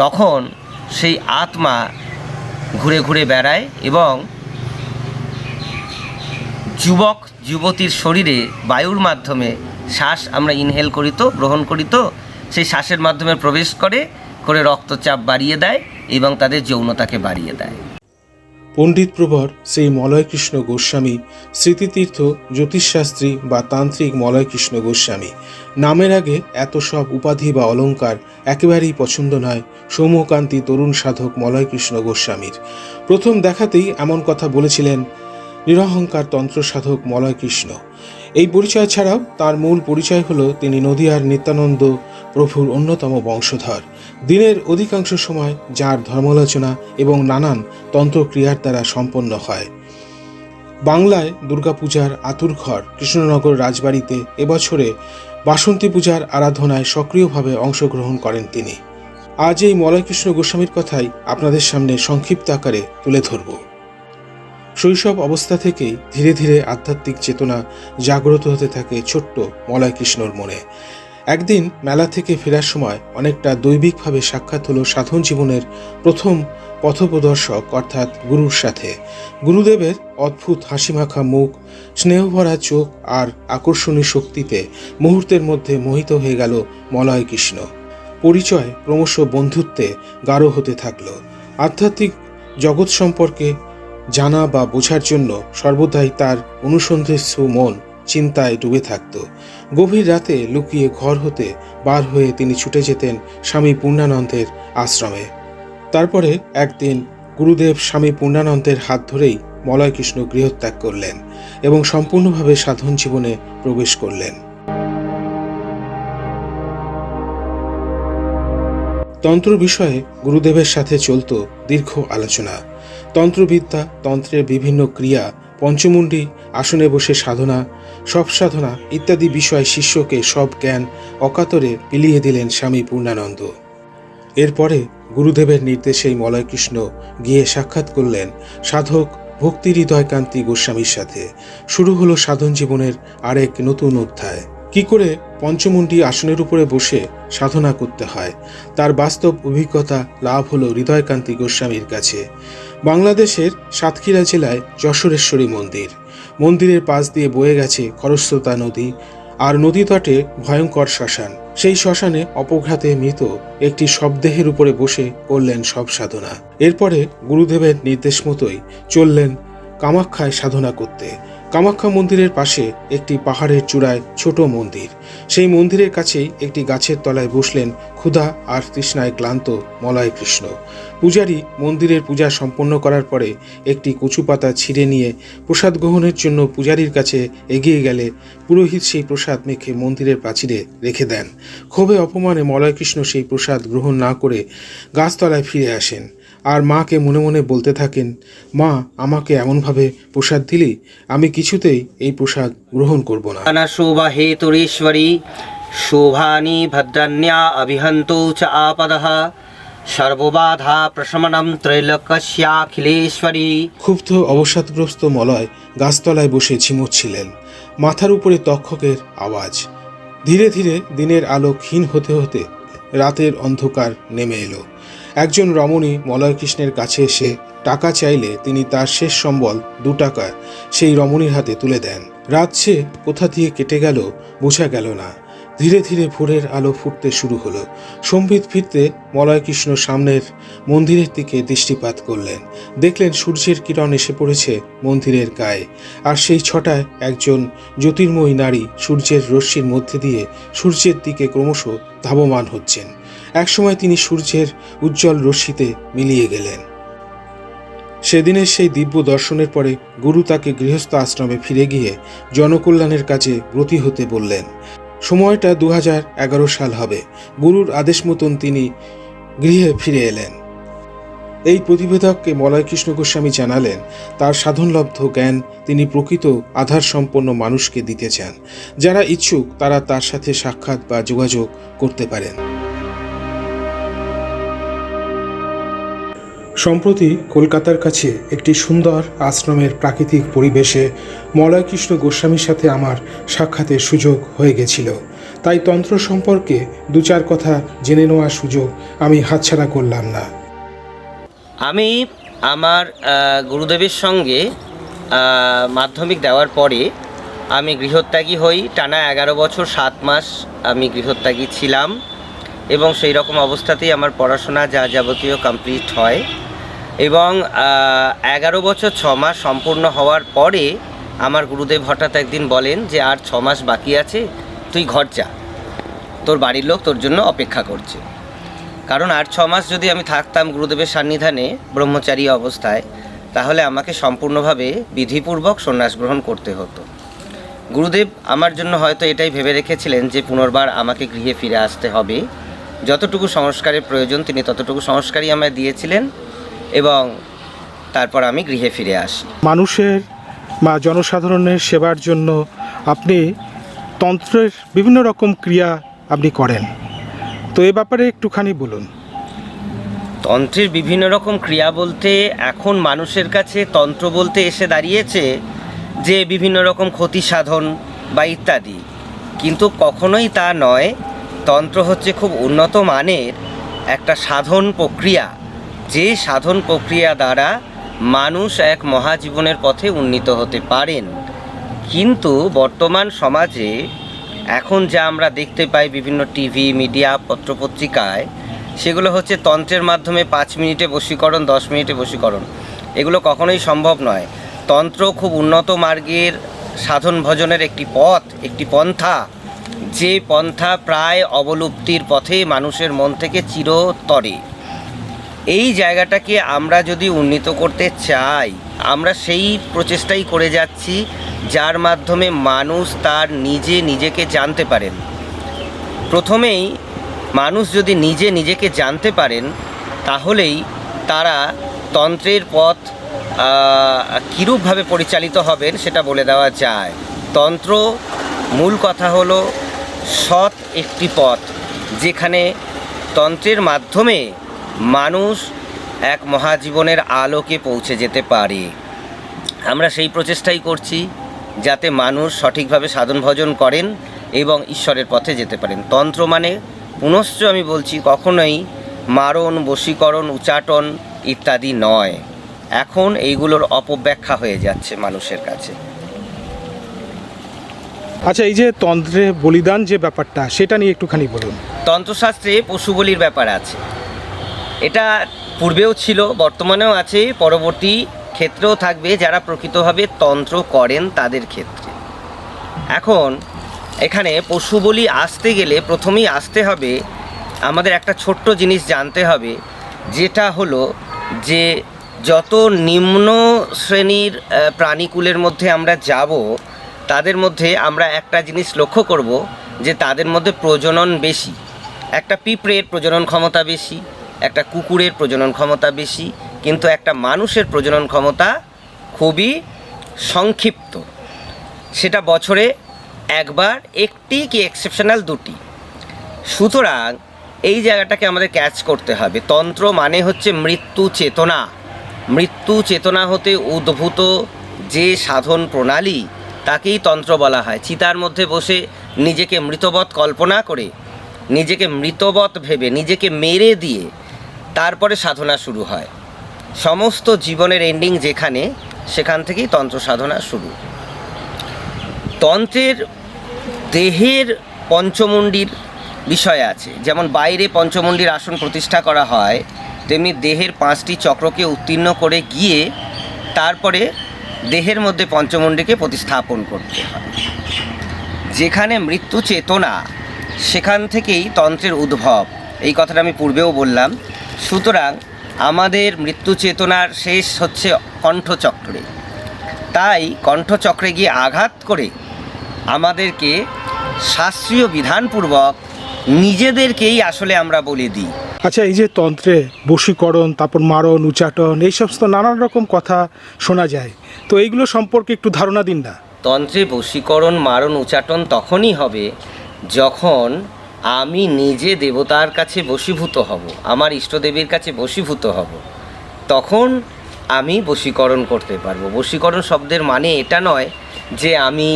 তখন সেই আত্মা ঘুরে ঘুরে বেড়ায় এবং যুবক, যুবতীর শরীরে বায়ুর মাধ্যমে শ্বাস আমরা ইনহেল করি তো, গ্রহণ করি তো, সেই শ্বাসের মাধ্যমে প্রবেশ করে করে রক্তচাপ বাড়িয়ে দেয় এবং তাদের যৌনতাকে বাড়িয়ে দেয়। পণ্ডিত প্রবর শ্রী মলয়কৃষ্ণ গোস্বামী, স্মৃতিতীর্থ জ্যোতিষশাস্ত্রী বা তান্ত্রিক মলয়কৃষ্ণ গোস্বামী। নামের আগে এত সব উপাধি বা অলংকার একেবারেই পছন্দ নয় সৌম্যকান্তি তরুণ সাধক মলয়কৃষ্ণ গোস্বামীর। প্রথম দেখাতেই এমন কথা বলেছিলেন নিরহংকার তন্ত্র সাধক মলয়কৃষ্ণ। এই পরিচয় ছাড়াও তার মূল পরিচয় হলো তিনি নদিয়ার নিত্যানন্দ প্রভুর অন্যতম বংশধর। দিনের অধিকাংশ সময় যার ধর্মালোচনা এবং নানান তন্ত্রক্রিয়ার দ্বারা সম্পন্ন হয়। বাংলায় দুর্গাপূজার আতুরঘর কৃষ্ণনগর রাজবাড়িতে এবছরে বাসন্তী পূজার আরাধনায় সক্রিয়ভাবে অংশগ্রহণ করেন তিনি। আজ এই মলয়কৃষ্ণ গোস্বামীর কথাই আপনাদের সামনে সংক্ষিপ্ত আকারে তুলে ধরব। শৈশব অবস্থা থেকেই ধীরে ধীরে আধ্যাত্মিক চেতনা জাগ্রত হতে থাকে ছোট্ট মলয়কৃষ্ণর মনে। একদিন মেলা থেকে ফেরার সময় অনেকটা দৈবিকভাবে সাক্ষাৎ হলো সাধন জীবনের প্রথম পথপ্রদর্শক, অর্থাৎ গুরুর সাথে। গুরুদেবের অদ্ভুত হাসিমাখা মুখ, স্নেহভরা চোখ আর আকর্ষণীয় শক্তিতে মুহূর্তের মধ্যে মোহিত হয়ে গেল মলয় কৃষ্ণ। পরিচয় ক্রমশ বন্ধুত্বে গাঢ় হতে থাকল। আধ্যাত্মিক জগৎ সম্পর্কে জানা বা বোঝার জন্য সর্বদাই তার অনুসন্ধিৎসু মন চিন্তায় ডুবে থাকত। গভীর রাতে লুকিয়ে ঘর হতে বার হয়ে তিনি ছুটে যেতেন স্বামী পূর্ণানন্দের আশ্রমে। তারপরে একদিন গুরুদেব স্বামী পূর্ণানন্দের হাত ধরেই মলয়কৃষ্ণ গৃহত্যাগ করলেন এবং সম্পূর্ণভাবে সাধন জীবনে প্রবেশ করলেন। তন্ত্র বিষয়ে গুরুদেবের সাথে চলত দীর্ঘ আলোচনা। তন্ত্রবিদ্যা তন্ত্রের বিভিন্ন ক্রিয়া পঞ্চমুণ্ডী আসনে বসে সাধনা, সব সাধনা ইত্যাদি বিষয়ে শিষ্যকে সব জ্ঞান অকাতরে পিলিয়ে দিলেন স্বামী পূর্ণানন্দ। এরপরে গুরুদেবের নির্দেশেই মলয়কৃষ্ণ গিয়ে সাক্ষাৎ করলেন সাধক ভক্তি হৃদয়কান্তি গোস্বামীর সাথে। শুরু হলো সাধন জীবনের আরেক নতুন অধ্যায়। কি করে পঞ্চমুণ্ডী আসনের উপরে বসে সাধনা করতে হয়? তার বাস্তব অভিজ্ঞতা লাভ হলো হৃদয়কান্তি গোস্বামীর কাছে। বাংলাদেশের সাতক্ষীরা জেলায় যশোরেশ্বরী মন্দির। মন্দিরের পাশ দিয়ে বয়ে গেছে খরস্রোতা নদী আর নদী তটে ভয়ঙ্কর শ্মশান। সেই শ্মশানে অপঘাতে মৃত একটি শবদেহের উপরে বসে করলেন সব সাধনা। এরপরে গুরুদেবের নির্দেশ মতোই চললেন কামাখ্যায় সাধনা করতে। কামাখ্যা মন্দিরের পাশে একটি পাহাড়ের চূড়ায় ছোট মন্দির। সেই মন্দিরের কাছেই একটি গাছের তলায় বসলেন ক্ষুধা আর তৃষ্ণায় ক্লান্ত মলয় কৃষ্ণ পূজারী মন্দিরের পূজা সম্পন্ন করার পরে একটি কচু পাতা ছিঁড়ে নিয়ে প্রসাদ গ্রহণের জন্য পূজারীর কাছে এগিয়ে গেলে পুরোহিত সেই প্রসাদ মেখে মন্দিরের প্রাচীরে রেখে দেন। ক্ষোভে অপমানে মলয়কৃষ্ণ সেই প্রসাদ গ্রহণ না করে গাছতলায় ফিরে আসেন। আর মাকে মনে মনে বলতে থাকেন মা আমাকে এমনভাবে প্রসাদ দিলি? আমি কিছুতেই এই প্রসাদ গ্রহণ করব না। শোভা হেতুরীশ্বরী শোভানি ভদ্রান্যা অভিহন্তু চ আপদः সর্ববাধা প্রশমনম ত্রৈলোক্যাখিলেশ্বরী ক্ষুব্ধ অবসাদগ্রস্ত মলয় গাছতলায় বসে ঝিমোচ্ছিলেন মাথার উপরে তক্ষকের আওয়াজ। ধীরে ধীরে দিনের আলো ক্ষীণ হতে হতে রাতের অন্ধকার নেমে এলো। একজন রমণী মলয়কৃষ্ণের কাছে এসে টাকা চাইলে তিনি তার শেষ সম্বল দু টাকা সেই রমণীর হাতে তুলে দেন। রাত সে কোথা দিয়ে কেটে গেল বোঝা গেল না। ধীরে ধীরে ভোরের আলো ফুটতে শুরু হলো। সম্বিত ফিরতে মলয়কৃষ্ণ সামনের মন্দিরের দিকে দৃষ্টিপাত করলেন। দেখলেন সূর্যের কিরণ এসে পড়েছে মন্দিরের গায়ে। আর সেই ছটায় একজন জ্যোতির্ময়ী নারী সূর্যের রশ্মির মধ্যে দিয়ে সূর্যের দিকে ক্রমশ ধাবমান হচ্ছেন। একসময় তিনি সূর্যের উজ্জ্বল রশ্মিতে মিলিয়ে গেলেন। সেদিনের সেই দিব্য দর্শনের পরে গুরু তাকে গৃহস্থ আশ্রমে ফিরে গিয়ে জনকল্যাণের কাজে ব্রতী হতে বললেন, সময়টা দু এগারো সাল হবে। গুরুর আদেশ মতন তিনি গৃহে ফিরে এলেন। এই প্রতিবেদককে মলয়কৃষ্ণ গোস্বামী জানালেন, তার সাধনলব্ধ জ্ঞান তিনি প্রকৃত আধার সম্পন্ন মানুষকে দিতে চান। যারা ইচ্ছুক তারা তার সাথে সাক্ষাৎ বা যোগাযোগ করতে পারেন। সম্প্রতি কলকাতার কাছে একটি সুন্দর আশ্রমের প্রাকৃতিক পরিবেশে মলয়কৃষ্ণ গোস্বামীর সাথে আমার সাক্ষাতের সুযোগ হয়ে গেছিল। তাই তন্ত্র সম্পর্কে দু চার কথা জেনে নেওয়ার সুযোগ আমি হাতছাড়া করলাম না। আমি আমার গুরুদেবের সঙ্গে মাধ্যমিক দেওয়ার পরে আমি গৃহত্যাগী হই। টানা এগারো বছর, সাত মাস আমি গৃহত্যাগী ছিলাম। এবং সেই রকম অবস্থাতেই আমার পড়াশোনা যা যাবতীয় কমপ্লিট হয়। এবং এগারো বছর ছ মাস সম্পূর্ণ হওয়ার পরে আমার গুরুদেব হঠাৎ একদিন বলেন যে, আর ছ মাস বাকি আছে, তুই ঘর যা। তোর বাড়ির লোক তোর জন্য অপেক্ষা করছে। কারণ আর ছ মাস যদি আমি থাকতাম গুরুদেবের সান্নিধানে, ব্রহ্মচারী অবস্থায়, তাহলে আমাকে সম্পূর্ণভাবে বিধিপূর্বক সন্ন্যাস গ্রহণ করতে হতো। গুরুদেব আমার জন্য হয়তো এটাই ভেবে রেখেছিলেন যে, পুনর্বার আমাকে গৃহে ফিরে আসতে হবে। যতটুকু সংস্কারের প্রয়োজন তিনি ততটুকু সংস্কারই আমায় দিয়েছিলেন এবং তারপর আমি গৃহে ফিরে আসি। মানুষের বা জনসাধারণের সেবার জন্য আপনি তন্ত্রের বিভিন্ন রকম ক্রিয়া আপনি করেন। তো এ ব্যাপারে একটুখানি বলুন। তন্ত্রের বিভিন্ন রকম ক্রিয়া বলতে এখন মানুষের কাছে তন্ত্র বলতে এসে দাঁড়িয়েছে যে বিভিন্ন রকম ক্ষতি সাধন বা ইত্যাদি। কিন্তু কখনোই তা নয় তন্ত্র হচ্ছে খুব উন্নত মানের একটা সাধন প্রক্রিয়া। যে সাধন প্রক্রিয়া দ্বারা মানুষ এক মহাজীবনের পথে উন্নীত হতে পারেন। কিন্তু বর্তমান সমাজে এখন যা আমরা দেখতে পাই বিভিন্ন টিভি, মিডিয়া, পত্রপত্রিকায়, সেগুলো হচ্ছে তন্ত্রের মাধ্যমে পাঁচ মিনিটে বশীকরণ, দশ মিনিটে বশীকরণ। এগুলো কখনোই সম্ভব নয়। তন্ত্র খুব উন্নত মার্গের সাধন ভজনের একটি পথ, একটি পন্থা। যে পন্থা প্রায় অবলুপ্তির পথে মানুষের মন থেকে চিরতরে। এই জায়গাটাকে আমরা যদি উন্নীত করতে চাই, আমরা সেই প্রচেষ্টাই করে যাচ্ছি, যার মাধ্যমে মানুষ তার নিজে নিজেকে জানতে পারেন। প্রথমেই, মানুষ যদি নিজে নিজেকে জানতে পারেন, তাহলেই তারা তন্ত্রের পথ কীরূপভাবে পরিচালিত হবেন সেটা বলে দেওয়া যায়। তন্ত্র মূল কথা হলো সৎ একটি পথ, যেখানে তন্ত্রের মাধ্যমে মানুষ এক মহাজীবনের আলোকে পৌঁছে যেতে পারে। আমরা সেই প্রচেষ্টাই করছি, যাতে মানুষ সঠিকভাবে সাধন ভজন করেন এবং ঈশ্বরের পথে যেতে পারেন। তন্ত্র মানে পুনশ্চ আমি বলছি কখনোই মারণ, বশীকরণ, উচাটন ইত্যাদি নয়। এখন এইগুলোর অপব্যাখ্যা হয়ে যাচ্ছে মানুষের কাছে। আচ্ছা এই যে তন্ত্রে বলিদান যে ব্যাপারটা, সেটা নিয়ে একটুখানি বলুন। তন্ত্রশাস্ত্রে পশু বলির ব্যাপার আছে। এটা পূর্বেও ছিল, বর্তমানেও আছে, পরবর্তী ক্ষেত্রেও থাকবে, যারা প্রকৃতভাবে তন্ত্র করেন তাদের ক্ষেত্রে। এখন, এখানে পশু বলি আসতে গেলে প্রথমেই আসতে হবে, আমাদের একটা ছোট্ট জিনিস জানতে হবে, যেটা হলো যে যত নিম্ন শ্রেণির প্রাণীকুলের মধ্যে আমরা যাব তাদের মধ্যে আমরা একটা জিনিস লক্ষ্য করব যে তাদের মধ্যে প্রজনন বেশি। একটা পিঁপড়ের প্রজনন ক্ষমতা বেশি, একটা কুকুরের প্রজনন ক্ষমতা বেশি, কিন্তু একটা মানুষের প্রজনন ক্ষমতা খুবই সংক্ষিপ্ত। সেটা বছরে একবার, একটি কি এক্সেপশনাল দুটি। সুতরাং এই জায়গাটাকে আমাদের ক্যাচ করতে হবে। তন্ত্র মানে হচ্ছে মৃত্যু চেতনা। মৃত্যু চেতনা হতে উদ্ভূত যে সাধন প্রণালী তাকেই তন্ত্র বলা হয়। চিতার মধ্যে বসে নিজেকে মৃতবৎ কল্পনা করে, নিজেকে মৃতবৎ ভেবে, নিজেকে মেরে দিয়ে তারপরে সাধনা শুরু হয়। সমস্ত জীবনের এন্ডিং যেখানে, সেখান থেকেই তন্ত্র সাধনা শুরু। তন্ত্রের দেহের পঞ্চমুণ্ডির বিষয় আছে। যেমন বাইরে পঞ্চমুণ্ডির আসন প্রতিষ্ঠা করা হয়, তেমনি দেহের পাঁচটি চক্রকে উত্তীর্ণ করে গিয়ে তারপরে দেহের মধ্যে পঞ্চমুণ্ডিকে প্রতিস্থাপন করতে হয়। যেখানে মৃত্যু চেতনা, সেখান থেকেই তন্ত্রের উদ্ভব। এই কথাটা আমি পূর্বেও বললাম। সুতরাং আমাদের মৃত্যু চেতনার শেষ হচ্ছে কণ্ঠচক্রে। তাই কণ্ঠচক্রে গিয়ে আঘাত করে আমাদেরকে শাস্ত্রীয় বিধানপূর্বক নিজেদেরকেই আসলে আমরা বলে দিই। আচ্ছা এই যে তন্ত্রে বশীকরণ, তারপর মারণ, উচাটন, এই সমস্ত নানান রকম কথা শোনা যায়। তো এইগুলো সম্পর্কে একটু ধারণা দিন না। তন্ত্রে বশীকরণ, মারণ, উচাটন তখনই হবে যখন আমি নিজে দেবতার কাছে বশীভূত হব, আমার ইষ্টদেবীর কাছে বশীভূত হব। তখন আমি বশীকরণ করতে পারব। বশীকরণ শব্দের মানে এটা নয় যে আমি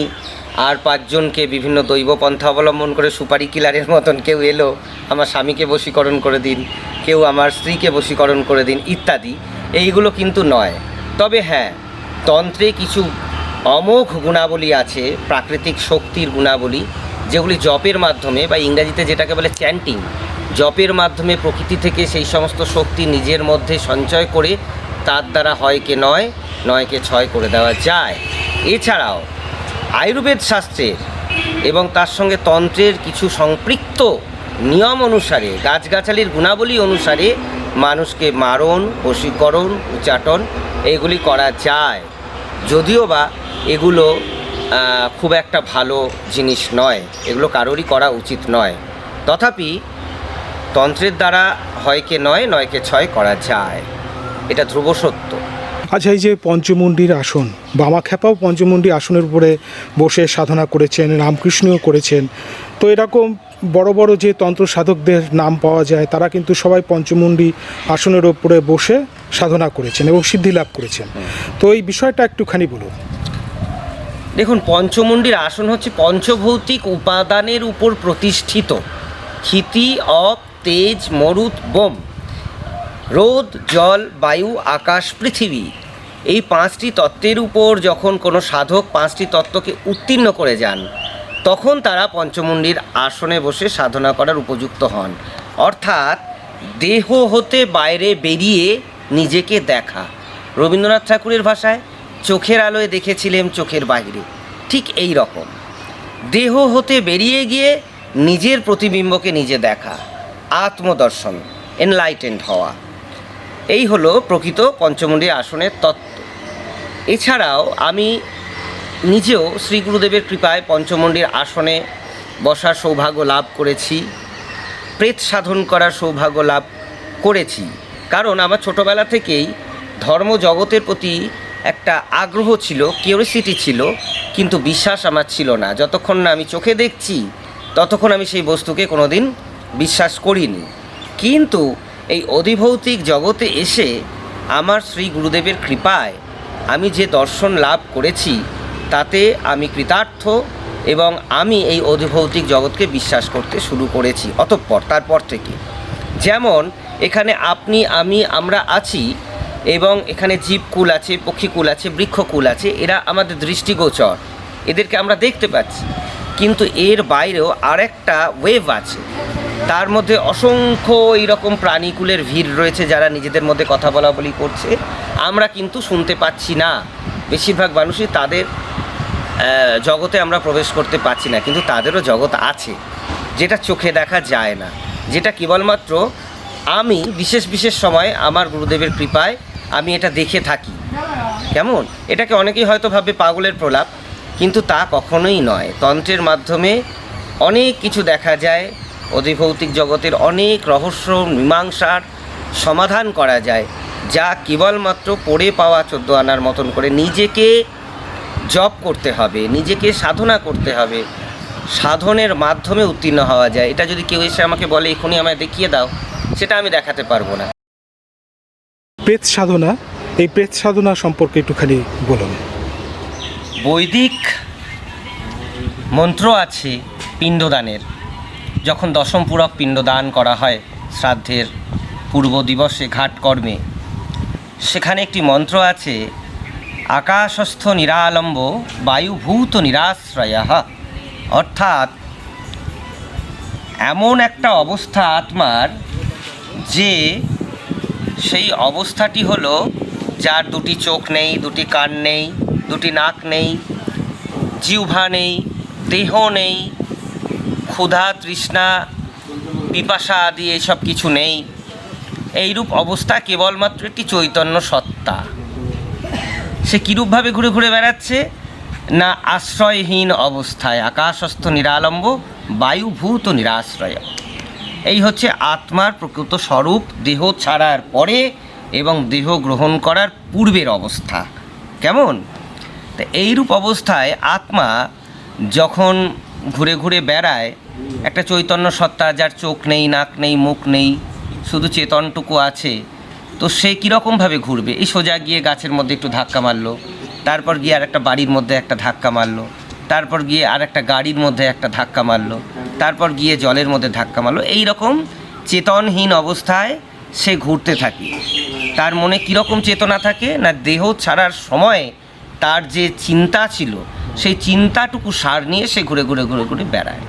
আর পাঁচজনকে বিভিন্ন দৈব পন্থা অবলম্বন করে সুপারি কিলারের মতন কেউ এলো, আমার স্বামীকে বশীকরণ করে দিন, কেউ আমার স্ত্রীকে বশীকরণ করে দিন, ইত্যাদি। এইগুলো কিন্তু নয়। তবে হ্যাঁ তন্ত্রে কিছু অমোঘ গুণাবলী আছে, প্রাকৃতিক শক্তির গুণাবলী, যেগুলি জপের মাধ্যমে বা ইংরাজিতে যেটাকে বলে চ্যান্টিং জপের মাধ্যমে প্রকৃতি থেকে সেই সমস্ত শক্তি নিজের মধ্যে সঞ্চয় করে তার দ্বারা হয়কে নয়, নয়কে ছয় করে দেওয়া যায়। এছাড়াও আয়ুর্বেদ শাস্ত্রের এবং তার সঙ্গে তন্ত্রের কিছু সম্পৃক্ত নিয়ম অনুসারে, গাছগাছালির গুণাবলী অনুসারে মানুষকে মারণ, বশীকরণ উচ্চাটন এগুলি করা যায়। যদিও বা এগুলো খুব একটা ভালো জিনিস নয়, এগুলো কারোরই করা উচিত নয়। তথাপি তন্ত্রের দ্বারা হয়কে নয় নয়কে ছয় করা যায়। এটা ধ্রুব সত্য। আচ্ছা এই যে পঞ্চমুণ্ডির আসন, বামাখ্যাপাও পঞ্চমুণ্ডি আসনের উপরে বসে সাধনা করেছেন, রামকৃষ্ণও করেছেন। তো এরকম বড় বড় যে তন্ত্র সাধকদের নাম পাওয়া যায়, তারা কিন্তু সবাই পঞ্চমুণ্ডি আসনের উপরে বসে সাধনা করেছেন এবং সিদ্ধি লাভ করেছেন। তো এই বিষয়টা একটুখানি বলুন। দেখুন, পঞ্চমুণ্ডির আসন হচ্ছে পঞ্চভৌতিক উপাদানের উপর প্রতিষ্ঠিত। ক্ষিতি, অপ, তেজ মরুত বোম। রোদ, জল, বায়ু, আকাশ, পৃথিবী। এই পাঁচটি তত্ত্বের উপর যখন কোনো সাধক পাঁচটি তত্ত্বকে উত্তীর্ণ করে যান, তখন তারা পঞ্চমুণ্ডির আসনে বসে সাধনা করার উপযুক্ত হন। অর্থাৎ দেহ হতে বাইরে বেরিয়ে নিজেকে দেখা। রবীন্দ্রনাথ ঠাকুরের ভাষায়, চোখের আলোয় দেখেছিলেন চোখের বাইরে। ঠিক এই রকম। দেহ হতে বেরিয়ে গিয়ে নিজের প্রতিবিম্বকে নিজে দেখা, আত্মদর্শন এনলাইটেন্ড হওয়া। এই হলো প্রকৃত পঞ্চমুণ্ডী আসনের তত্ত্ব। এছাড়াও আমি নিজেও শ্রী গুরুদেবের কৃপায় পঞ্চমুণ্ডির আসনে বসার সৌভাগ্য লাভ করেছি, প্রেত সাধন করার সৌভাগ্য লাভ করেছি। কারণ আমার ছোটোবেলা থেকেই ধর্ম জগতের প্রতি একটা আগ্রহ ছিল কিউরিসিটি ছিল, কিন্তু বিশ্বাস আমার ছিল না। যতক্ষণ না আমি চোখে দেখছি, ততক্ষণ আমি সেই বস্তুকে কোনোদিন বিশ্বাস করিনি। কিন্তু এই অধিভৌতিক জগতে এসে আমার শ্রী গুরুদেবের কৃপায় আমি যে দর্শন লাভ করেছি, তাতে আমি কৃতার্থ এবং আমি এই অধিভৌতিক জগৎকে বিশ্বাস করতে শুরু করেছি অতঃপর, তারপর থেকে। যেমন, এখানে আপনি, আমি, আমরা আছি এবং এখানে জীবকুল আছে পক্ষীকুল আছে বৃক্ষকুল আছে, এরা আমাদের দৃষ্টিগোচর। এদেরকে আমরা দেখতে পাচ্ছি। কিন্তু এর বাইরেও আরেকটা ওয়েভ আছে। তার মধ্যে অসংখ্য এইরকম প্রাণীকুলের ভিড় রয়েছে যারা নিজেদের মধ্যে কথা বলা বলি করছে। আমরা কিন্তু শুনতে পাচ্ছি না। বেশিরভাগ মানুষই তাদের জগতে আমরা প্রবেশ করতে পারছি না, কিন্তু তাদেরও জগৎ আছে, যেটা চোখে দেখা যায় না। যেটা কেবলমাত্র আমি বিশেষ বিশেষ সময় আমার গুরুদেবের কৃপায় আমি এটা দেখে থাকি। কেমন? এটাকে অনেকেই হয়তো ভাবে পাগলের প্রলাপ, কিন্তু তা কখনোই নয়। তন্ত্রের মাধ্যমে অনেক কিছু দেখা যায়। অধিভৌতিক জগতের অনেক রহস্য মীমাংসার সমাধান করা যায় যা কেবলমাত্র পড়ে পাওয়া চোদ্দ আনার মতন করে নিজেকে জব করতে হবে নিজেকে সাধনা করতে হবে সাধনের মাধ্যমে উত্তীর্ণ হওয়া যায়। এটা যদি কেউ এসে আমাকে বলে এখনই আমায় দেখিয়ে দাও সেটা আমি দেখাতে পারব না। প্রেত সাধনা এই প্রেত সাধনা সম্পর্কে একটুখানি বলুন। বৈদিক মন্ত্র আছে পিণ্ডদানের। যখন দশম পূরক পিণ্ডদান করা হয় শ্রাদ্ধের পূর্ব দিবসে ঘাট কর্মে, সেখানে একটি মন্ত্র আছে, আকাশস্থ নিরালম্ব, বায়ুভূত নিরাশ্রয় অর্থাৎ এমন একটা অবস্থা আত্মার যে সেই অবস্থাটি হলো যার দুটি চোখ নেই, দুটি কান নেই, দুটি নাক নেই, জিহ্বা নেই, দেহ নেই ক্ষুধা, তৃষ্ণা, পিপাসা আদি এইসব কিছু নেই। এইরূপ অবস্থা কেবলমাত্র একটি চৈতন্য সত্তা। সে কীরূপভাবে ঘুরে ঘুরে বেড়াচ্ছে? না আশ্রয়হীন অবস্থায়, আকাশস্থ নিরালম্ব, বায়ুভূত নিরাশ্রয়। এই হচ্ছে আত্মার প্রকৃত স্বরূপ, দেহ ছাড়ার পরে এবং দেহ গ্রহণ করার পূর্বের অবস্থা। কেমন? তা এইরূপ অবস্থায় আত্মা যখন ঘুরে ঘুরে বেড়ায় একটা চৈতন্য সত্তা যার চোখ নেই, নাক নেই, মুখ নেই, শুধু চেতনটুকু আছে। তো সে কীরকমভাবে ঘুরবে? এই সোজা গিয়ে গাছের মধ্যে একটু ধাক্কা মারলো, তারপর গিয়ে আর একটা বাড়ির মধ্যে একটা ধাক্কা মারলো, তারপর গিয়ে আর একটা গাড়ির মধ্যে একটা ধাক্কা মারলো, তারপর গিয়ে জলের মধ্যে ধাক্কা মারলো। এই রকম চেতনহীন অবস্থায় সে ঘুরতে থাকে। তার মনে কীরকম চেতনা থাকে না দেহ ছাড়ার সময় তার যে চিন্তা ছিল, সেই চিন্তাটুকু সার নিয়ে সে ঘুরে ঘুরে ঘুরে ঘুরে বেড়ায়।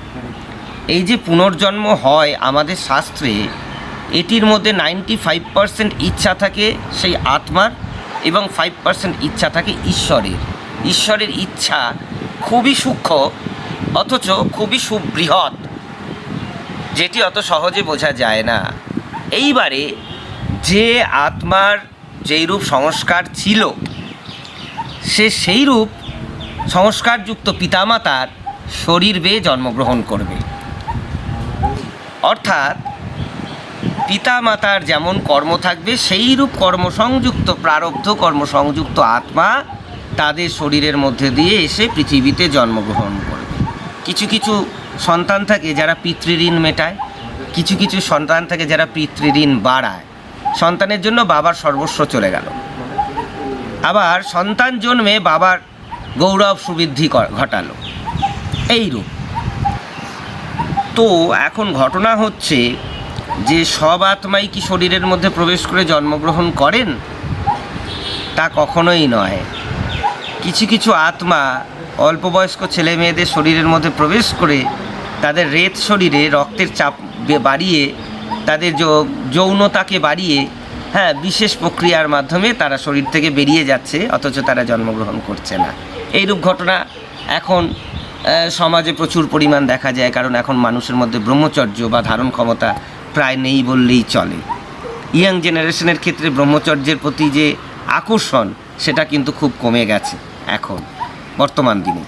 এই যে পুনর্জন্ম হয় আমাদের শাস্ত্রে, এটির মধ্যে নাইনটি ফাইভ পার্সেন্ট ইচ্ছা থাকে সেই আত্মার এবং ফাইভ পার্সেন্ট ইচ্ছা থাকে ঈশ্বরের। ঈশ্বরের ইচ্ছা খুবই সূক্ষ্ম, অথচ খুবই সুবৃহৎ, যেটি অত সহজে বোঝা যায় না। এইবারে যে আত্মার যেই রূপ সংস্কার ছিল, সে সেই রূপ সংস্কারযুক্ত পিতামাতার শরীর বেয়ে জন্মগ্রহণ করবে। অর্থাৎ পিতা মাতার যেমন কর্ম থাকবে সেই রূপ কর্মসংযুক্ত, প্রারব্ধ কর্মসংযুক্ত আত্মা তাদের শরীরের মধ্যে দিয়ে এসে পৃথিবীতে জন্মগ্রহণ করবে। কিছু কিছু সন্তান থাকে যারা পিতৃঋণ মেটায়, কিছু কিছু সন্তান থাকে যারা পিতৃঋণ বাড়ায়। সন্তানের জন্য বাবার সর্বস্ব চলে গেল। আবার সন্তান জন্মে বাবার গৌরব সুবৃদ্ধি ঘটালো। এই রূপ তো এখন ঘটনা হচ্ছে যে সব আত্মাই কি শরীরের মধ্যে প্রবেশ করে জন্মগ্রহণ করেন, তা কখনোই নয়। কিছু কিছু আত্মা অল্প বয়স্ক ছেলে মেয়েদের শরীরের মধ্যে প্রবেশ করে তাদের রেত শরীরে রক্তের চাপ বাড়িয়ে, তাদের যৌনতাকে বাড়িয়ে হ্যাঁ বিশেষ প্রক্রিয়ার মাধ্যমে তারা শরীর থেকে বেরিয়ে যাচ্ছে, অথচ তারা জন্মগ্রহণ করছে না। এইরূপ ঘটনা এখন সমাজে প্রচুর পরিমাণ দেখা যায়, কারণ এখন মানুষের মধ্যে ব্রহ্মচর্য বা ধারণ ক্ষমতা প্রায় নেই বললেই চলে। ইয়াং জেনারেশনের ক্ষেত্রে ব্রহ্মচর্যের প্রতি যে আকর্ষণ, সেটা কিন্তু খুব কমে গেছে এখন, বর্তমান দিনে।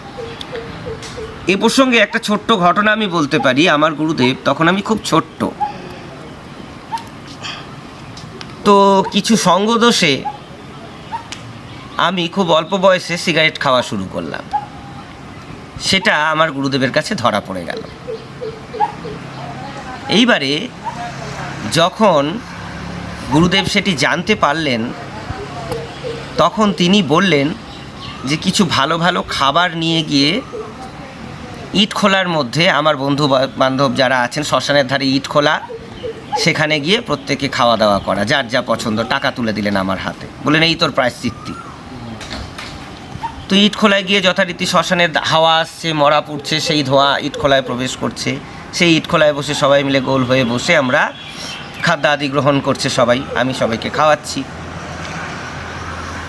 এ প্রসঙ্গে একটা ছোট্ট ঘটনা আমি বলতে পারি, আমার গুরুদেব তখন আমি খুব ছোট্ট। তো কিছু সঙ্গদোষে আমি খুব অল্প বয়সে সিগারেট খাওয়া শুরু করলাম। সেটা আমার গুরুদেবের কাছে ধরা পড়ে গেল। এইবারে যখন গুরুদেব সেটি জানতে পারলেন, তখন তিনি বললেন যে কিছু ভালো ভালো খাবার নিয়ে গিয়ে ইট খোলার মধ্যে আমার বন্ধু বান্ধব যারা আছেন, শ্মশানের ধারে ইট খোলা, সেখানে গিয়ে প্রত্যেকে খাওয়া দাওয়া করা, যার যা পছন্দ, টাকা তুলে দিলেন আমার হাতে। বললেন, এই তোর প্রায়শ্চিত্তি। তো ইট খোলায় গিয়ে যথারীতি শ্মশানের হাওয়া আসছে, মরা পড়ছে, সেই ধোঁয়া ইট খোলায় প্রবেশ করছে। সেই ইট খোলায় বসে সবাই মিলে গোল হয়ে বসে আমরা খাদ্য আদি গ্রহণ করছে সবাই। আমি সবাইকে খাওয়াচ্ছি।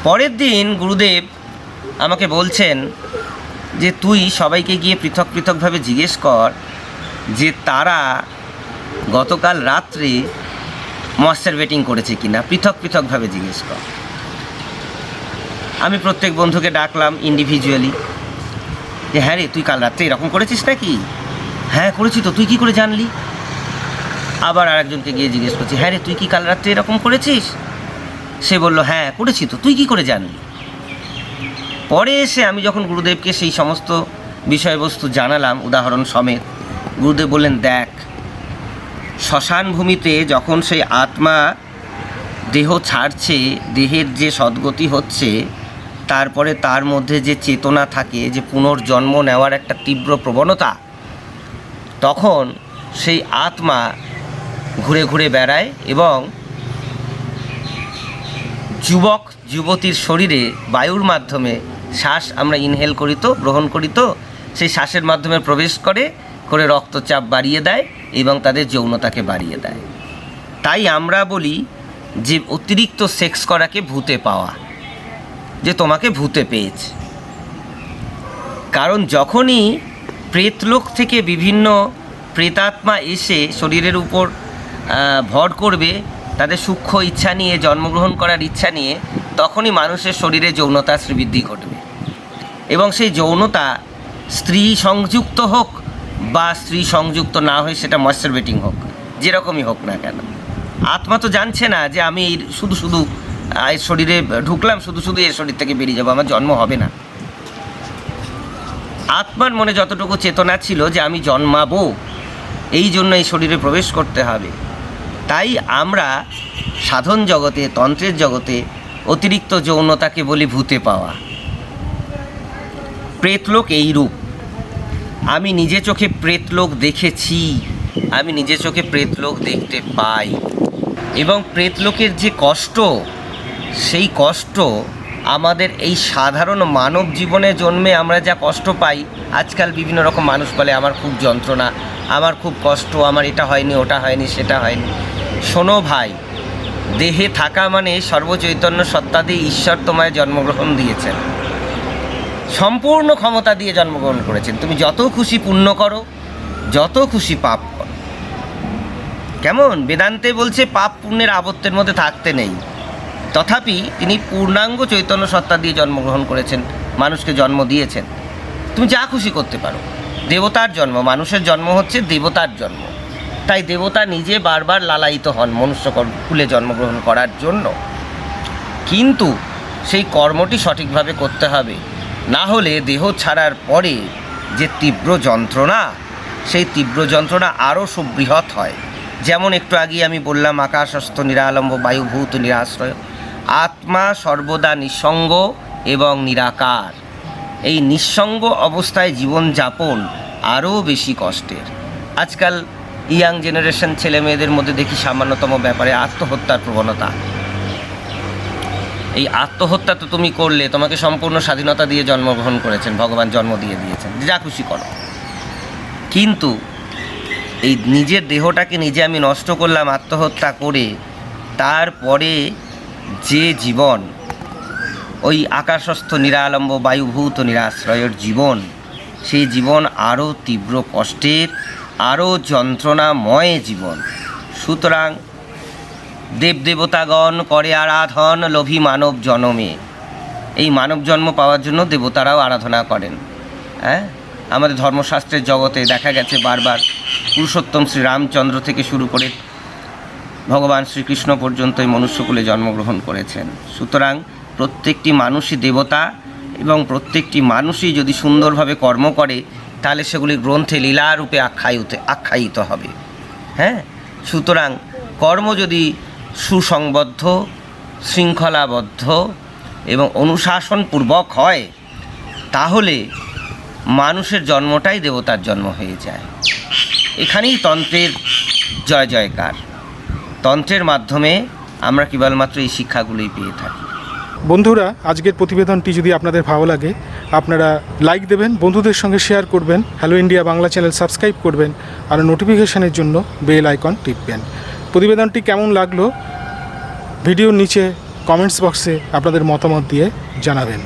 পরের দিন গুরুদেব আমাকে বলছেন যে, তুই সবাইকে গিয়ে পৃথক পৃথকভাবে জিজ্ঞেস কর যে, তারা গতকাল রাত্রে মশ্চার বেটিং করেছে কিনা? পৃথক পৃথকভাবে জিজ্ঞেস কর। আমি প্রত্যেক বন্ধুকে ডাকলাম ইন্ডিভিজুয়ালি যে হ্যাঁ রে, তুই কাল রাত্রে এরকম করেছিস নাকি? হ্যাঁ করেছি তো, তুই কি করে জানলি? আবার আরেকজনকে গিয়ে জিজ্ঞেস করছি হ্যাঁ রে, তুই কি কাল রাত্রে এরকম করেছিস? সে বলল হ্যাঁ করেছি তো, তুই কি করে জানলি? পরে এসে আমি যখন গুরুদেবকে সেই সমস্ত বিষয়বস্তু জানালাম, উদাহরণ সমেত, গুরুদেব বললেন, দেখ, শ্মশান ভূমিতে যখন সেই আত্মা দেহ ছাড়ছে, দেহের যে সদ্গতি হচ্ছে তারপরে তার মধ্যে যে চেতনা থাকে, যে পুনর্জন্ম নেওয়ার একটা তীব্র প্রবণতা, তখন সেই আত্মা ঘুরে ঘুরে বেড়ায় এবং যুবক, যুবতীর শরীরে বায়ুর মাধ্যমে শ্বাস আমরা ইনহেল করি তো, গ্রহণ করি তো, সেই শ্বাসের মাধ্যমে প্রবেশ করে করে রক্তচাপ বাড়িয়ে দেয় এবং তাদের যৌনতাকে বাড়িয়ে দেয়। তাই আমরা বলি যে অতিরিক্ত সেক্স করাকে ভূতে পাওয়া। তোমাকে ভূতে পেয়েছে। কারণ যখনই প্রেতলোক থেকে বিভিন্ন প্রেতাত্মা এসে শরীরের উপর ভর করবে, তাদের সূক্ষ্ম ইচ্ছা নিয়ে, জন্মগ্রহণ করার ইচ্ছা নিয়ে, তখনই মানুষের শরীরে যৌনতা শ্রীবৃদ্ধি ঘটবে। এবং সেই যৌনতা স্ত্রী সংযুক্ত হোক বা স্ত্রী সংযুক্ত না হয়ে সেটা ময়শ্চারবেটিং হোক, যেরকমই হোক না কেন। আত্মা তো জানছে না যে আমি শুধু শুধু এর শরীরে ঢুকলাম, শুধু শুধু এর শরীর থেকে বেরিয়ে যাব, আমার জন্ম হবে না। আত্মার মনে যতটুকু চেতনা ছিল যে আমি জন্মাবো, এই জন্য এই শরীরে প্রবেশ করতে হবে। তাই আমরা সাধন জগতে, তন্ত্রের জগতে অতিরিক্ত যৌনতাকে বলি ভূতে পাওয়া। প্রেতলোক এই রূপ। আমি নিজে চোখে প্রেতলোক দেখেছি, আমি নিজে চোখে প্রেতলোক দেখতে পাই। এবং প্রেতলোকের যে কষ্ট সেই কষ্ট আমাদের এই সাধারণ মানব জীবনে জন্মে আমরা যা কষ্ট পাই, আজকাল বিভিন্ন রকম মানুষ বলে, আমার খুব যন্ত্রণা, আমার খুব কষ্ট, আমার এটা হয়নি, ওটা হয়নি, সেটা হয়নি। শোনো ভাই, দেহে থাকা মানে সর্বচৈতন্য সত্তা দিয়ে ঈশ্বর তোমায় জন্মগ্রহণ দিয়েছেন। সম্পূর্ণ ক্ষমতা দিয়ে জন্মগ্রহণ করেছেন। তুমি যত খুশি পুণ্য করো, যত খুশি পাপ করো। কেমন? বেদান্তে বলছে পাপ পুণ্যের আবত্তের মধ্যে থাকতে নেই। তথাপি তিনি পূর্ণাঙ্গ চৈতন্য সত্তা দিয়ে জন্মগ্রহণ করেছেন, মানুষকে জন্ম দিয়েছেন। তুমি যা খুশি করতে পারো। দেবতার জন্ম, মানুষের জন্ম হচ্ছে দেবতার জন্ম। তাই দেবতা নিজে বারবার লালায়িত হন মনুষ্য কুলে জন্মগ্রহণ করার জন্য। কিন্তু সেই কর্মটি সঠিকভাবে করতে হবে। না হলে দেহ ছাড়ার পরে যে তীব্র যন্ত্রণা, সেই তীব্র যন্ত্রণা আরও সুবৃহৎ হয়। যেমন একটু আগে আমি বললাম, আকাশস্থ, নিরালম্ব, বায়ুভূত, নিরাশ্রয়। আত্মা সর্বদা নিঃসঙ্গ এবং নিরাকার। এই নিঃসঙ্গ অবস্থায় জীবনযাপন আরও বেশি কষ্টের। আজকাল ইয়াং জেনারেশন ছেলে মেয়েদের মধ্যে দেখি সামান্যতম ব্যাপারে আত্মহত্যার প্রবণতা। এই আত্মহত্যা তো তুমি করলে, তোমাকে সম্পূর্ণ স্বাধীনতা দিয়ে জন্মগ্রহণ করেছেন, ভগবান জন্ম দিয়ে দিয়েছেন, যা খুশি করো। কিন্তু এই নিজের দেহটাকে নিজে আমি নষ্ট করলাম আত্মহত্যা করে, তারপরে যে জীবন, ওই আকাশস্থ নিরালম্ব বায়ুভূত নিরাশ্রয়ের জীবন, সেই জীবন আরও তীব্র কষ্টের, আরও যন্ত্রণাময় জীবন। সুতরাং দেবদেবতাগণ করে আরাধন লোভী মানব জনমে। এই মানব জন্ম পাওয়ার জন্য দেবতারাও আরাধনা করেন। হ্যাঁ? আমাদের ধর্মশাস্ত্রের জগতে দেখা গেছে বারবার পুরুষোত্তম শ্রীরামচন্দ্র থেকে শুরু করে ভগবান শ্রীকৃষ্ণ পর্যন্ত এই মনুষ্যকুলে জন্মগ্রহণ করেছেন। সুতরাং প্রত্যেকটি মানুষই দেবতা এবং প্রত্যেকটি মানুষই যদি সুন্দরভাবে কর্ম করে, তাহলে সেগুলি গ্রন্থে লীলারূপে আখ্যায়িত আখ্যায়িত হবে। হ্যাঁ? সুতরাং কর্ম যদি সুসংবদ্ধ, শৃঙ্খলাবদ্ধ এবং অনুশাসনপূর্বক হয়, তাহলে মানুষের জন্মটাই দেবতার জন্ম হয়ে যায়। এখানেই তন্ত্রের জয় জয়কার তন্ত্রের মাধ্যমে আমরা কেবলমাত্র এই শিক্ষাগুলোই পেয়ে থাকি। বন্ধুরা, আজকের প্রতিবেদনটি যদি আপনাদের ভালো লাগে, আপনারা লাইক দেবেন, বন্ধুদের সঙ্গে শেয়ার করবেন hello India Bangla channel subscribe করবেন, আর নোটিফিকেশানের জন্য বেল আইকন টিপবেন। প্রতিবেদনটি কেমন লাগল, ভিডিওর নিচে কমেন্টস বক্সে আপনাদের মতামত দিয়ে জানাবেন।